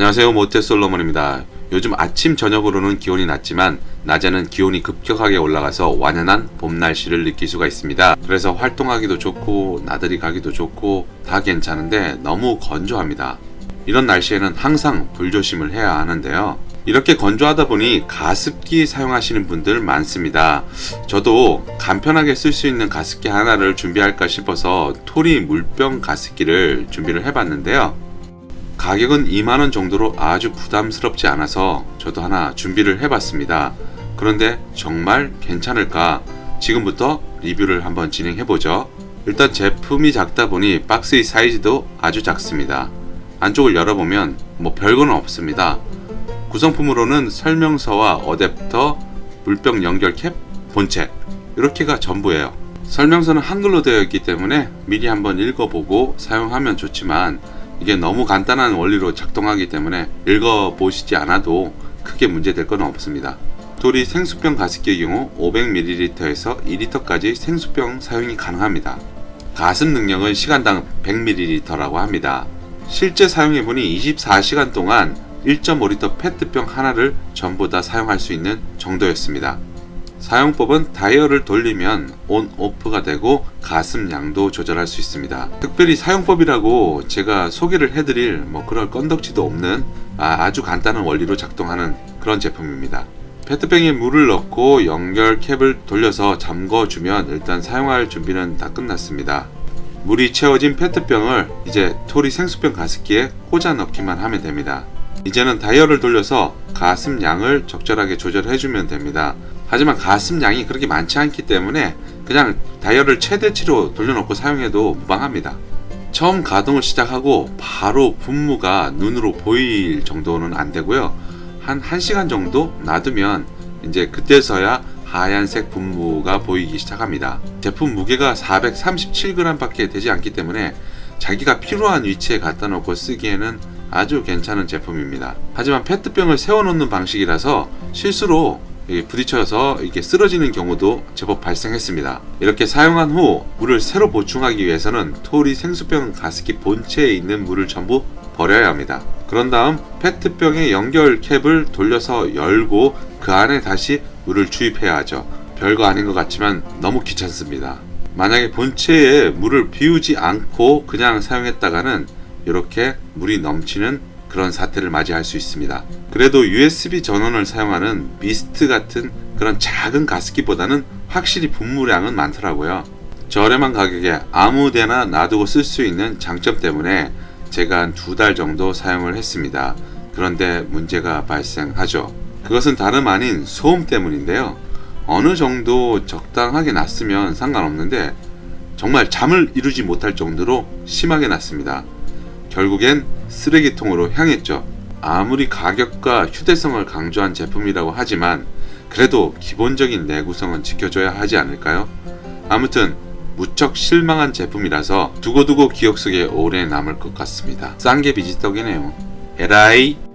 안녕하세요 모태솔로몬입니다. 요즘 아침 저녁으로는 기온이 낮지만 낮에는 기온이 급격하게 올라가서 완연한 봄 날씨를 느낄 수가 있습니다. 그래서 활동하기도 좋고 나들이 가기도 좋고 다 괜찮은데 너무 건조합니다. 이런 날씨에는 항상 불조심을 해야 하는데요. 이렇게 건조하다 보니 가습기 사용하시는 분들 많습니다. 저도 간편하게 쓸 수 있는 가습기 하나를 준비할까 싶어서 토리 물병 가습기를 준비를 해봤는데요. 가격은 2만원 정도로 아주 부담스럽지 않아서 저도 하나 준비를 해봤습니다. 그런데 정말 괜찮을까? 지금부터 리뷰를 한번 진행해보죠. 일단 제품이 작다 보니 박스의 사이즈도 아주 작습니다. 안쪽을 열어보면 뭐 별거는 없습니다. 구성품으로는 설명서와 어댑터, 물병 연결 캡, 본체 이렇게가 전부예요. 설명서는 한글로 되어 있기 때문에 미리 한번 읽어보고 사용하면 좋지만 이게 너무 간단한 원리로 작동하기 때문에 읽어보시지 않아도 크게 문제될 건 없습니다. 돌이 생수병 가습기의 경우 500ml에서 2리터까지 생수병 사용이 가능합니다. 가습 능력은 시간당 100ml라고 합니다. 실제 사용해보니 24시간 동안 1.5리터 페트병 하나를 전부 다 사용할 수 있는 정도였습니다. 사용법은 다이얼을 돌리면 온 오프가 되고 가습량도 조절할 수 있습니다. 특별히 사용법이라고 제가 소개를 해드릴 뭐 그럴 건덕지도 없는 아, 주 간단한 원리로 작동하는 그런 제품입니다. 페트병에 물을 넣고 연결 캡을 돌려서 잠궈주면 일단 사용할 준비는 다 끝났습니다. 물이 채워진 페트병을 이제 토리 생수병 가습기에 꽂아 넣기만 하면 됩니다. 이제는 다이얼을 돌려서 가습량을 적절하게 조절해주면 됩니다. 하지만 가습량이 그렇게 많지 않기 때문에 그냥 다이얼을 최대치로 돌려놓고 사용해도 무방합니다. 처음 가동을 시작하고 바로 분무가 눈으로 보일 정도는 안 되고요. 한 1시간 정도 놔두면 이제 그때서야 하얀색 분무가 보이기 시작합니다. 제품 무게가 437g 밖에 되지 않기 때문에 자기가 필요한 위치에 갖다 놓고 쓰기에는 아주 괜찮은 제품입니다. 하지만 페트병을 세워놓는 방식이라서 실수로 부딪혀서 이렇게 쓰러지는 경우도 제법 발생했습니다. 이렇게 사용한 후 물을 새로 보충하기 위해서는 토리 생수병 가습기 본체에 있는 물을 전부 버려야 합니다. 그런 다음 페트병의 연결 캡을 돌려서 열고 그 안에 다시 물을 주입해야 하죠. 별거 아닌 것 같지만 너무 귀찮습니다. 만약에 본체에 물을 비우지 않고 그냥 사용했다가는 이렇게 물이 넘치는 그런 사태를 맞이할 수 있습니다. 그래도 USB 전원을 사용하는 미스트 같은 그런 작은 가습기보다는 확실히 분무량은 많더라고요. 저렴한 가격에 아무 데나 놔두고 쓸 수 있는 장점 때문에 제가 한 두 달 정도 사용을 했습니다. 그런데 문제가 발생하죠. 그것은 다름 아닌 소음 때문인데요. 어느 정도 적당하게 났으면 상관없는데 정말 잠을 이루지 못할 정도로 심하게 났습니다. 결국엔 쓰레기통으로 향했죠. 아무리 가격과 휴대성을 강조한 제품이라고 하지만 그래도 기본적인 내구성은 지켜줘야 하지 않을까요? 아무튼 무척 실망한 제품이라서 두고두고 기억 속에 오래 남을 것 같습니다. 싼 게 비지떡이네요. 에라이